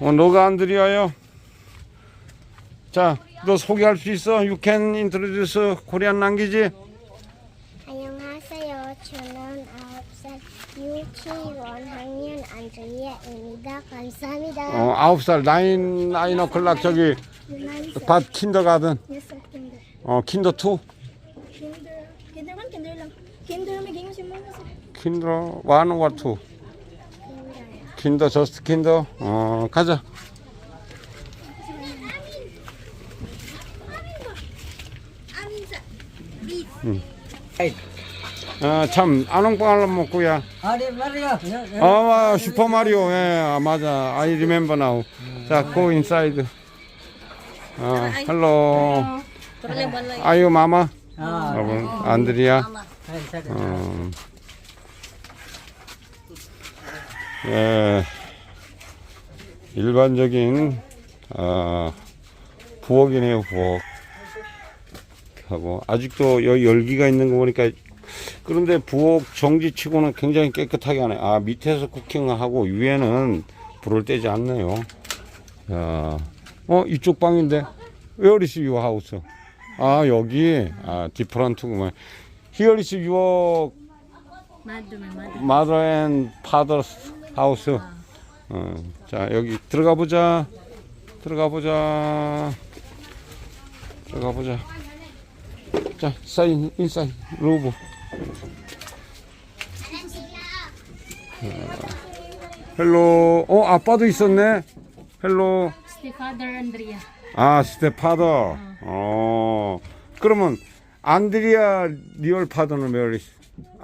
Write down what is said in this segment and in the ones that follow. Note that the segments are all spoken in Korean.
어, 너가 안드리아요? 자, 너 소개할 수 있어? You can introduce Korean language? 안녕하세요. 저는 9살 유치원 학년 안드리아입니다. 감사합니다. 어, 아홉 살, 나인, 나인 어클락 저기 밭 킨더가든. 어, 킨더 투, Kinder. Kinder man, kinder lang. Kinder, may ganyan si mama sir. 킨더 원, 워 투, Kinder. 킨더 저스트 킨더, 어, 가자. 어, 참, 안홍빵 하려 먹고야. Ya, ya. 아, 슈퍼 마리오. 예, 아, 맞아. I remember now. 자, go inside. 어, hello. Are you mama? Ah, 여러분, 안드리아. 어, 예, 일반적인 아, 부엌이네요, 부엌. 하고 아직도 여기 열기가 있는 거 보니까 그런데 부엌 정지치고는 굉장히 깨끗하게 하네. 아 밑에서 쿠킹을 하고 위에는 불을 떼지 않네요. 야, 어 이쪽 방인데 Where is your house? 아 여기 아 디퍼런트구만. Here is your Mother, my mother. Father's house. 어, 자 여기 들어가 보자. 들어가 보자. 들어가 보자. 자 사인 인사인 로브. 헬로. 어 아빠도 있었네. 헬로. 아 스테파더. 어 그러면 안드리아 리얼 파더는 where is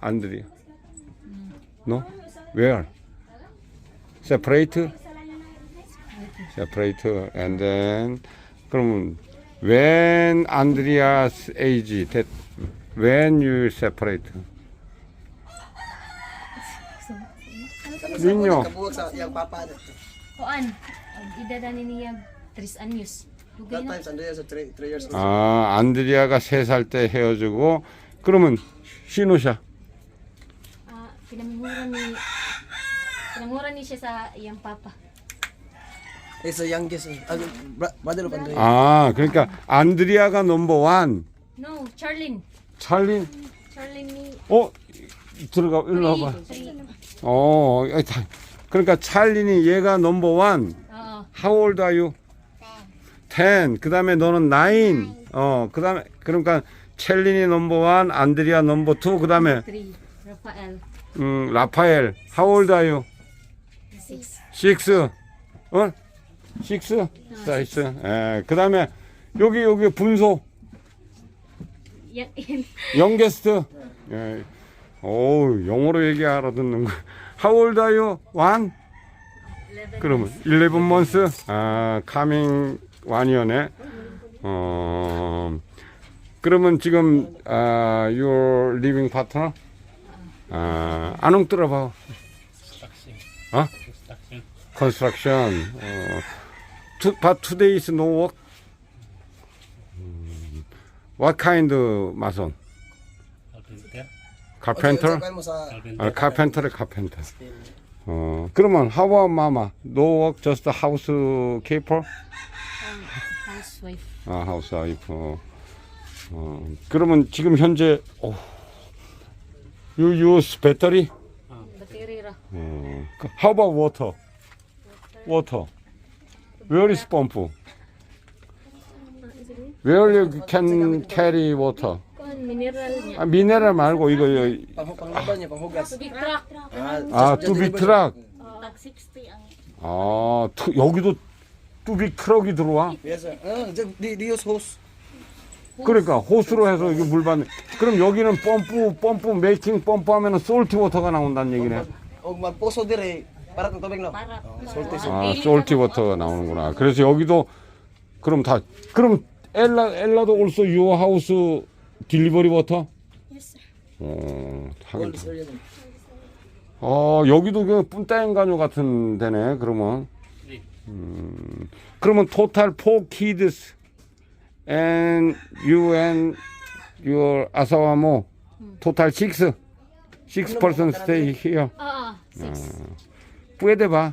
안드리아? No? Where? Separate? Separate and then 그러면 when Andrea's age that when you separate? Ninyo. Koan. Idadani niya 3 anyos. Dugay That na. times Andrea sa 3 years old. 아 안드리아가 세살때 헤어지고 그러면 시노샤 Ah, pinamura ni pinamura ni siya sa iyang papa. He's the youngest. Uh, bra- brother of Andrea. 아 그러니까 안드리아가 넘버 원 No, Charlene. 찰린 Charlene ni 어 들어가 일로 와봐 어 아이, 다- 그러니까 찰린이 얘가 넘버 원 Oo. How old are you? 10. 그 다음에 너는 9. 어, 그 다음에, 그러니까 첼린이 넘버 원, 안드리아 넘버 투, 그 다음에, 3. Rafael. 음, 라파엘. How old are you? 6. 6. 어? 6? 사이스. 예, 그 다음에, 여기, 여기 분소. 영게스트. 예. 오 영어로 얘기 알아듣는 거. How old are you? One? 11. 그러면 11 months? 아, coming one year네. 어, 그러면 지금 아, your living partner? 아, 안웅 들어봐. 어? Construction. 어, two, but today is no work. 음, what kind of mason? carpenter? 아, 카펜터래 카펜터. 어, 그러면 how about mama? No work, just house keeper? Housewife. 아, house wife. 어, 어, 그러면 지금 현재 어, you use battery? 어, 그 how about water? Water. Where is pump? Where you can carry water? Niya. 아, 미네랄 말고 이거 이거. 아, 뚜비 트럭. Tag 60 ang 아, 투, 여기도 뚜비 트럭이 들어와? Ah. 그러니까 호수로 해서 이게 물 받는. 그럼 여기는 펌프 펌프 메이킹 펌프 하면은 솔티 워터가 나온다는 얘기네. No. para. Salty 아, 솔티 워터가 나오는구나. 그래서 여기도 그럼 다 그럼 엘라 엘라도 올소 유 하우스 딜리버리 워터? Yes, sir. 어, 하긴. 어, 여기도 그 뿜따행가뇨 같은 데네. 그러면. 음, 그러면 토탈 4 kids and you and your 아사와모 토탈 6 6 person stay here. Oo, 6. puede va.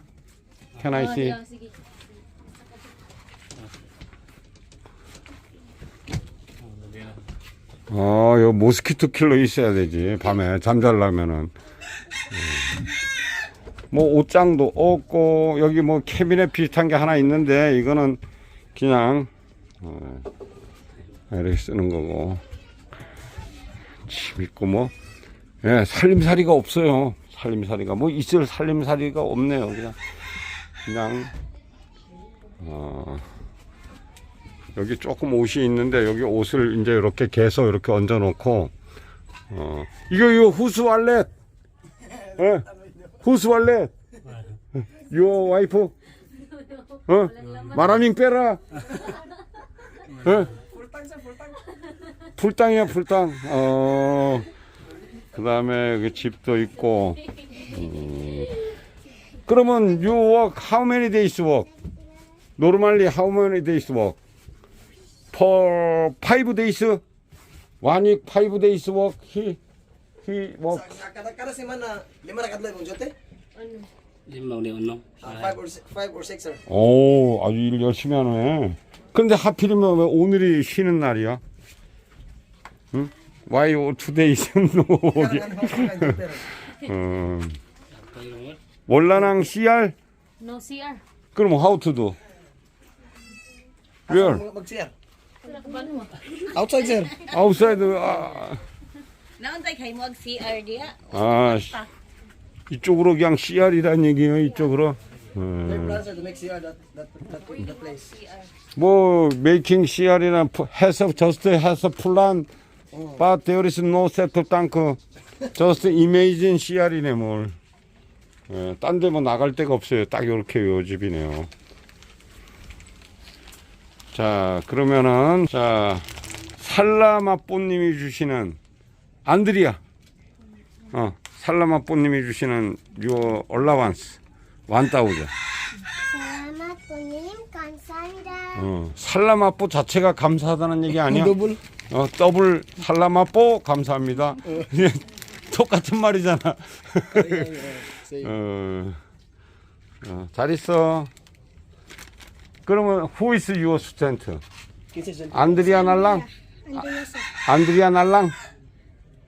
Can 아, 네, 아, 요 모스키토 킬러 있어야 되지. 밤에 잠자려면은. 음. 뭐 옷장도 없고 여기 뭐 캐비넷 비슷한 게 하나 있는데 이거는 그냥 어, 이렇게 쓰는 거고. 침 있고 뭐. 예, 살림살이가 없어요. 살림살이가 뭐 있을 살림살이가 없네요. 그냥 그냥 어, 여기 조금 옷이 있는데 여기 옷을 이제 이렇게 개서 이렇게 얹어 놓고 어 이거 이거 후스 wallet 예? 후스 wallet 요 와이프! 어? 마라밍 빼라! 어 풀땅이야 풀땅. 어 그 다음에 그 집도 있고 음. 그러면 you work how many days work normally how many days work for five days one week five days work he he work Kada, kada semana, lima na kadlaw mong jote? Lima unong. Ah, five or six, five or six, sir. 오 아주 일 열심히 하네 근데 하필이면 왜 오늘이 쉬는 날이야 응? Why today is no jote. 음. 월라랑 CR No CR. 그럼 how to do where? Outside, sir. outside 아, kay mo CR diya. 아 씨. 이쪽으로 그냥 CR이란 얘기예요 이쪽으로 음. 뭐 메이킹 CR이나 해서 just 해서 플란 but there is no set tank just imagine CR이네 뭘. 예, 딴 데 뭐 나갈 데가 없어요. 딱 이렇게 요 집이네요. 자 그러면은 자 살라마뽀님이 주시는 안드리아. 어 살라마뽀님이 주시는 요 올라완스. 완따우죠 Salamat po 님 감사합니다. 어, 살라마뽀 자체가 감사하다는 얘기 아니야? Double. 어, 더블 살라마뽀 감사합니다. 예, 똑같은 말이잖아. 어, 어, 잘 있어. 그러면 who is your student? 안드리아 날랑? 안드리아 날랑?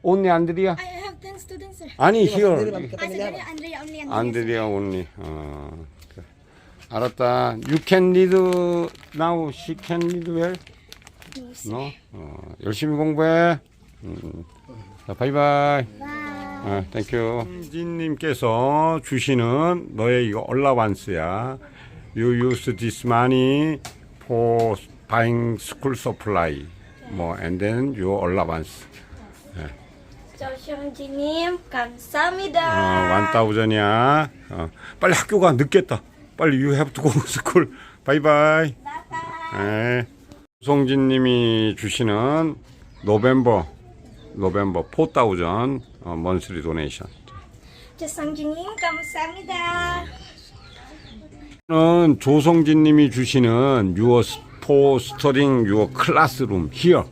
only 안드리아? I have 10 students sir. 아니 here. Ah, sige, nila. Andrea only Andrea. 안드리아 only. 어. 알았다. You can read now. She can read well. 너 어, 열심히 공부해. 음. 자, 바이바이. 아, 땡큐. 진님께서 주시는 너의 이거 올라완스야. You use this money for buying school supply. 뭐 and then you 올라완스. 조성진님 어, 감사합니다. 완따우전이야. 어, 빨리 학교 가 늦겠다. 빨리 you have to go to school. 바이바이. 네. 송진 님이 주시는 노벤버 노벤버 4,000 어, 먼스리 도네이션. 조성진 님 감사합니다. 는 조성진 님이 주시는 유어 포 스터링 유어 클래스룸 히어.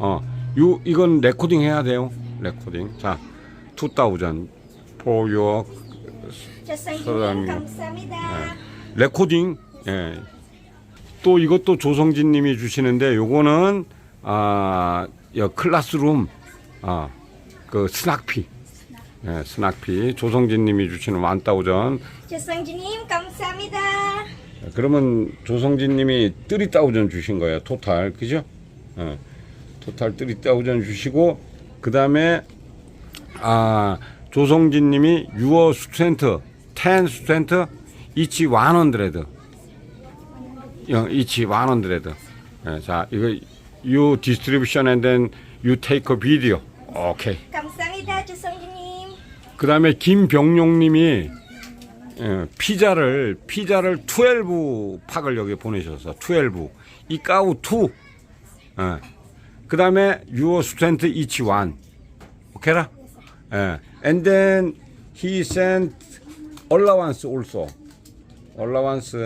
어, 유 이건 레코딩 해야 돼요. 레코딩. 자, 2,000 for your 사랑해요. 감사합니다. 레코딩. 예. 또 이것도 조성진 님이 주시는데 요거는 아, 여 클래스룸 아, 그 스낙피. 예, 스낙피. 조성진 님이 주시는 완따우전. 조성진님 감사합니다. 그러면 조성진 님이 뜨리따우전 주신 거예요. 토탈. 그죠? 예. 토탈 뜨리따우전 주시고 그다음에 아, 조성진 님이 유어 스튜던트 10 스튜던트 이치 100영 이치 100 예, 자, 이거 you distribution and then you take a video. 오케이. 감사합니다. 조성진님. 그다음에 김병용 님이 예, 피자를 피자를 12 팍을 여기 보내셔서 12 이 까우 2 예. 그다음에 유어 스튜던트 이치 1 오케이라 예. and then he sent allowance also. Allowance.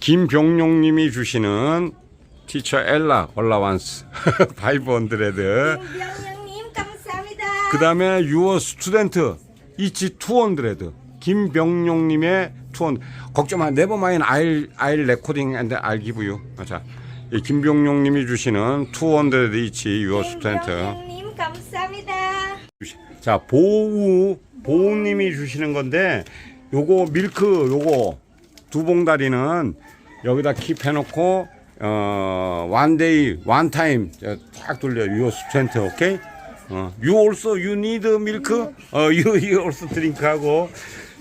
김병용 님이 주시는 티처 엘라 allowance 500 김병영님 감사합니다. 그 다음에 유어 스튜던트 이치 200 김병용님의 200 걱정 마 네버 마인 아일 아일 레코딩 앤드 알 기브 유자 이 김병용 님이 주시는 200 이치 유어 스탠트. 님 감사합니다. 자, 보우, 보우님이 주시는 건데, 요거 밀크, 요거 두 봉다리는 여기다 킵해놓고, 어, 원데이, 원타임, 딱 돌려, 유어 스탠트, 오케이? 어, you also, you need milk? 어, you, you also drink 하고.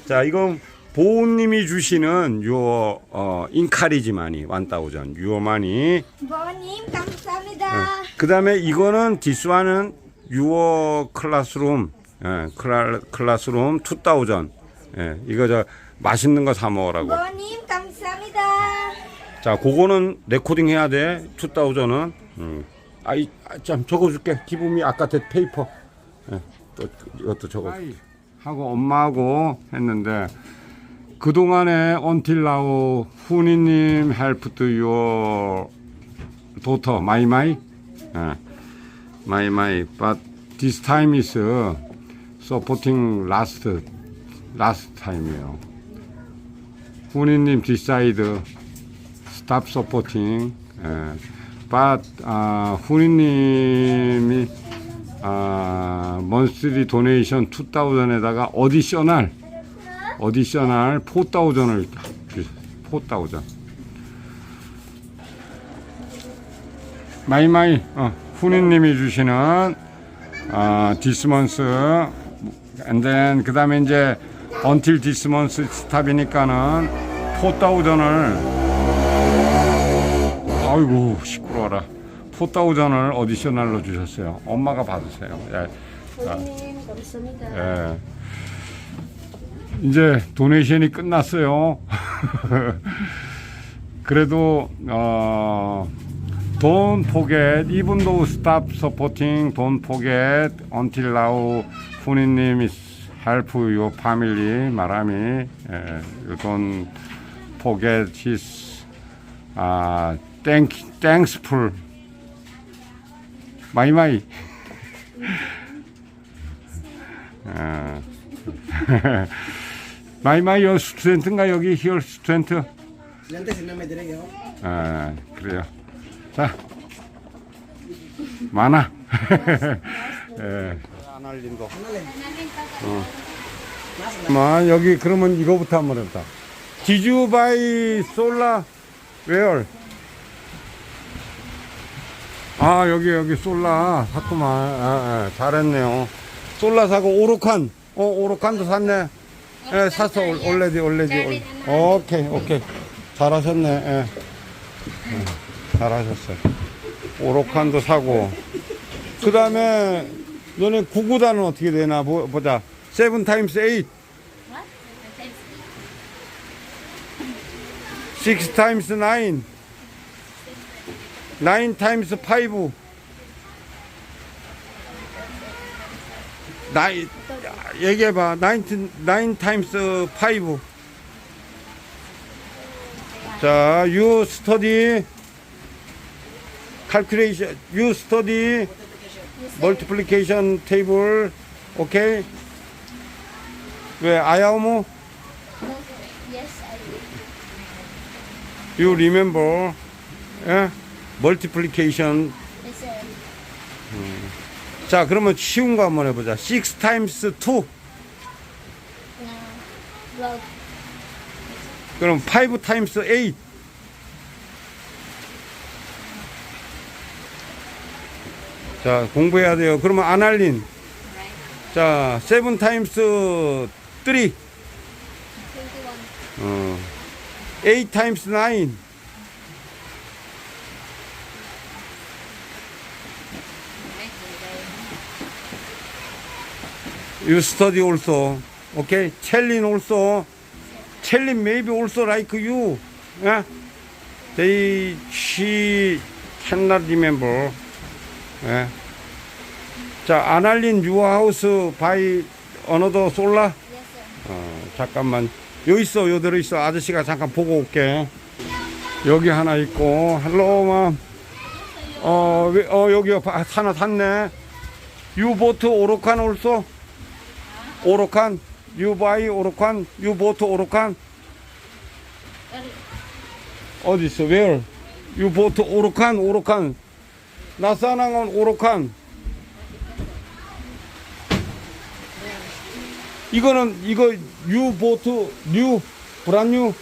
자, 이건 보우님이 주시는 요, 어, 인카리지마니, 1000, 유어마니. 보님 감사합니다. 그 다음에 이거는 디스와는 유어 클라스룸, 예, 클라, 클라스룸 2000. 예, 이거 저 맛있는 거 사 먹으라고. 보님 감사합니다. 자, 그거는 레코딩 해야 돼. 2000은. 음. 아이, 아, 참 적어 줄게. 기분이 아까 대 페이퍼. 예, 또 이것도 적어. 하고 엄마하고 했는데 그 동안에 until now 훈이님 help to your daughter my my. 예. my my but this time is uh, last last time이에요. 훈이님 decide stop supporting. 예. but 아, 훈이님이 아, monthly donation 2,000에다가 어디셔널 어디셔널 4,000을 4,000 마이마이 어, 훈이님이 주시는 아, 디스먼스 and then 그 다음에 이제 until this month 스탑이니까는 4,000을 아이고 시끄러워라 4,000을 어디셔널로 주셨어요 엄마가 받으세요 예. 님 감사합니다. 예. 이제 도네이션이 끝났어요. 그래도 어 don't forget even though stop supporting don't forget until now 훈이님 is help your family 마람이 예, you don't forget his 아 thank thankful 마이 마이 아. 마이 마이 여 스튜던트인가 여기 히어 스튜던트. 아 그래요 자 많아. 예. 안 알린다 어. 마 여기 그러면 이거부터 한번 해보자. you buy solar where? 아 여기 여기 솔라 샀구만. 아, 아, 잘했네요. 솔라 사고 오로칸. 어 오로칸도 샀네. 예 샀어. 올- 올레디 올레디 올 오케이 오케이. 잘하셨네. 예. 예, 잘하셨어요. 오로칸도 사고. 그 다음에 너네 구구단은 어떻게 되나 보, 보자. 세븐 타임스 에잇. 식스 타임스 나인 나인 타임스 파이브 나이 얘기해봐. 나인 나인 타임스 파이브 자, you study calculation, you study multiplication table, okay? 왜 아야오모? Yes, I You remember, 예? multiplication. Yes, sir. 자, 그러면 쉬운 거 한번 해보자. 6 times 2. Uh, well, 그럼 5 times 8. 자, 공부해야 돼요. 그러면 아날린. 자, 7 times 3. 21. 어. 8 times 9. You study also. Okay? Chelin also. Chelin maybe also like you. Yeah? They, she cannot remember. 예. 자, 아날린 유하우스 바이 어너더 솔라? 어, 잠깐만. 요 있어, 요 들어 있어. 아저씨가 잠깐 보고 올게. 여기 하나 있고, 할로마. 어, 왜- 어, 여기 바- 하나 샀네. 유보트 오로칸 올소? 오로칸? 유바이 오로칸? 유보트 오로칸? 어디 있어? where? 유 보트 오로칸 오로칸 나사낭은 오로칸 이거는 이거 유 보트 뉴 브란뉴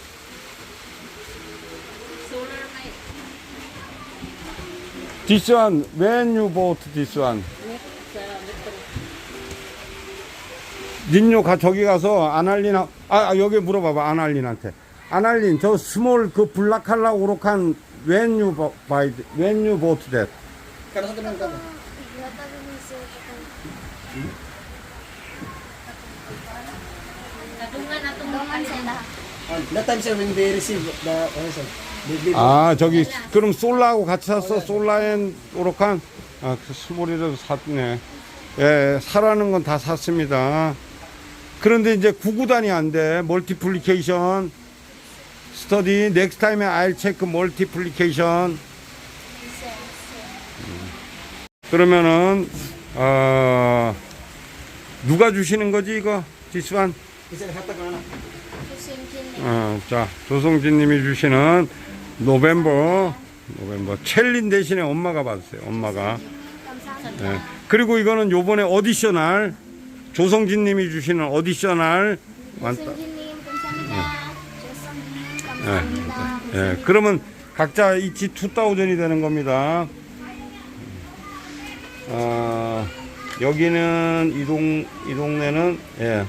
This one, one? 닌요 가 저기 가서 아날린 아, 아 여기 물어봐봐 아날린한테 아날린 저 스몰 그 블랙 칼라 오록한 when you bu- buy when Kano sa. Nadungan. Ah, That time sir when they receive the sir? Give 아 저기 그럼 솔라하고 같이 샀어 솔라엔 오록한 아그 스몰이라도 샀네 예 사라는 건 다 샀습니다 그런데 이제 구구단이 안돼 멀티플리케이션 스터디 넥스트 타임에 I'll check 멀티플리케이션 그러면은 어 누가 주시는 거지 이거. Kusingkin. 어, 자 조성진 님이 주시는 노벤버 노벤버 첼린 대신에 엄마가 받으세요 엄마가. 예. 그리고 이거는 요번에 어디셔널 조성진 님이 주시는 어디셔널 완다 Kusingkin. Kamsahamnida. Kusingkin. Kamsahamnida. 예, 그러면 각자 이치 2000이 되는 겁니다. 아, 여기는 이 동, 이 동네는, 예,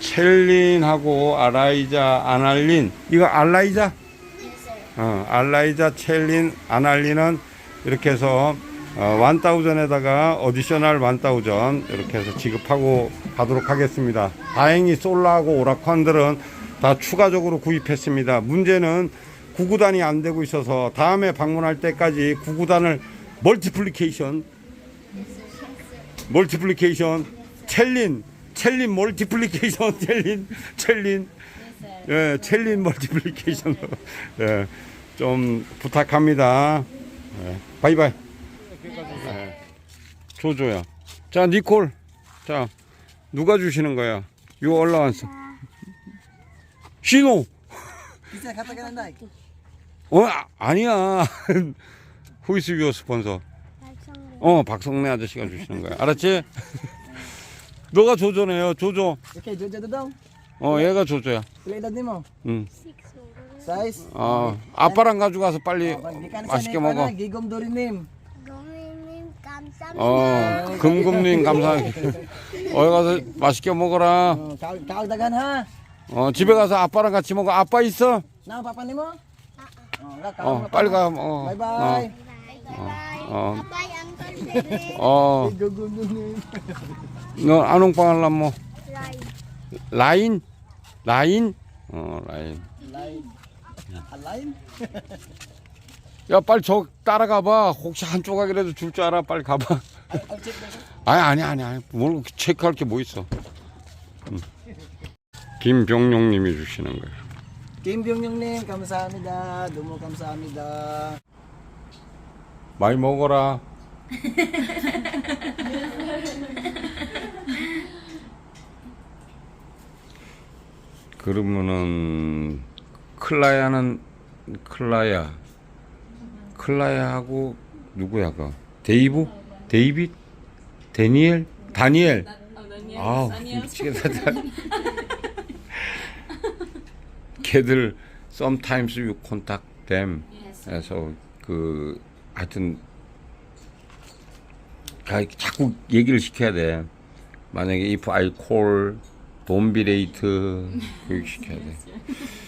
첼린하고 아라이자, 아날린. 이거 알라이자? Sir. 어, 알라이자, 첼린, 아날린은 이렇게 해서 어, 1000에다가 어디셔널 1000 이렇게 해서 지급하고 가도록 하겠습니다. 다행히 솔라하고 오라콘들은 다 추가적으로 구입했습니다. 문제는 구구단이 안 되고 있어서 다음에 방문할 때까지 구구단을 멀티플리케이션 멀티플리케이션 첼린 첼린 멀티플리케이션 첼린 첼린 예, 첼린 멀티플리케이션 예, 좀 부탁합니다. 예, 바이바이. 예, 조조야. 자, 니콜. 자, 누가 주시는 거야? 요 올라왔어. 신호. 어, 아, 아니야. 후이스 유어 스폰서. 어, 박성래 아저씨가 주시는 거야. 알았지? 너가 조조네요. 조조. Okay, Jojo Dodong. 어, 얘가 조조야. Edad nimo? 응. Size? 어, 아빠랑 가져가서 빨리 Oh, 맛있게 먹어. Gigom nim. Gawin kamsahamnida. 어, 금금님 감사하게. 어디 가서 맛있게 먹어라. Oh, dagan ha. 어, 집에 가서 아빠랑 같이 먹어. 아빠 있어? Na papa? Oh, 어. 빨리 가. 어, Bye bye. 어, 어, 뭐? 라인? 어, 라인. Line. Align? 야, 빨리 저 따라가 봐. 혹시 한 조각이라도 줄 줄 알아? 빨리 가봐. Check na sir. 아니, 아니, 아니, 아니. 뭘 체크할 게 뭐 있어. 음. 김병용 님이 주시는 Byung Yung 님 감사합니다. 두모 감사합니다. 많이 먹어라. 그러면은 클라야는 클라야. 클라야하고 누구야 그 데이브? 데이빗 데니엘? 다니엘? 아우 미치겠다. 걔들 sometimes you contact them. 해서 그 하여튼 가- 자꾸 얘기를 시켜야 돼. 만약에 if I call don't be late 교육 시켜야 돼.